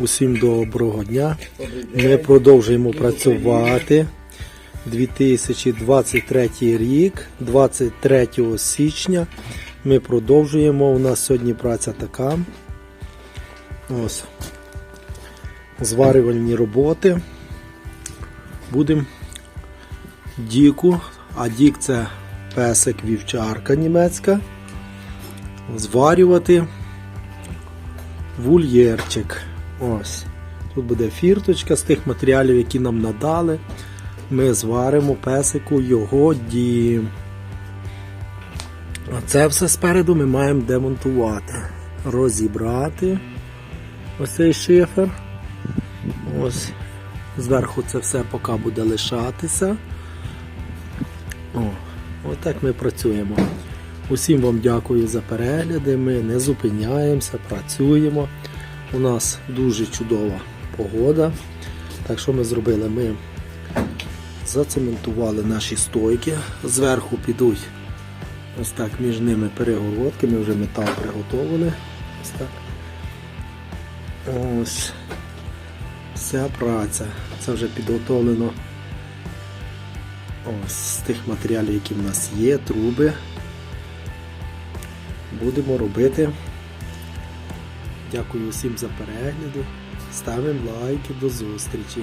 Усім доброго дня. Ми продовжуємо працювати. 2023 рік, 23 січня. Ми продовжуємо. У нас сьогодні праця така. Ось. Зварювальні роботи. Будемо Діку, а Дік це песик вівчарка німецька. Зварювати вольєрчик. Ось. Тут буде фірточка з тих матеріалів, які нам надали. Ми зваримо песику його дім. А це все спереду ми маємо демонтувати. Розібрати ось цей шифер. Ось. Зверху це все поки буде лишатися. О, отак ми працюємо. Усім вам дякую за перегляди. Ми не зупиняємося, працюємо. У нас дуже чудова погода. Так що ми зробили? Ми зацементували наші стойки. Зверху підуть ось так між ними перегородки. Ми вже метал приготовили. Ось так. Ось. Вся праця. Це вже підготовлено ось з тих матеріалів, які в нас є, труби. Будемо робити. Дякую усім за перегляди. Ставимо лайки до зустрічі.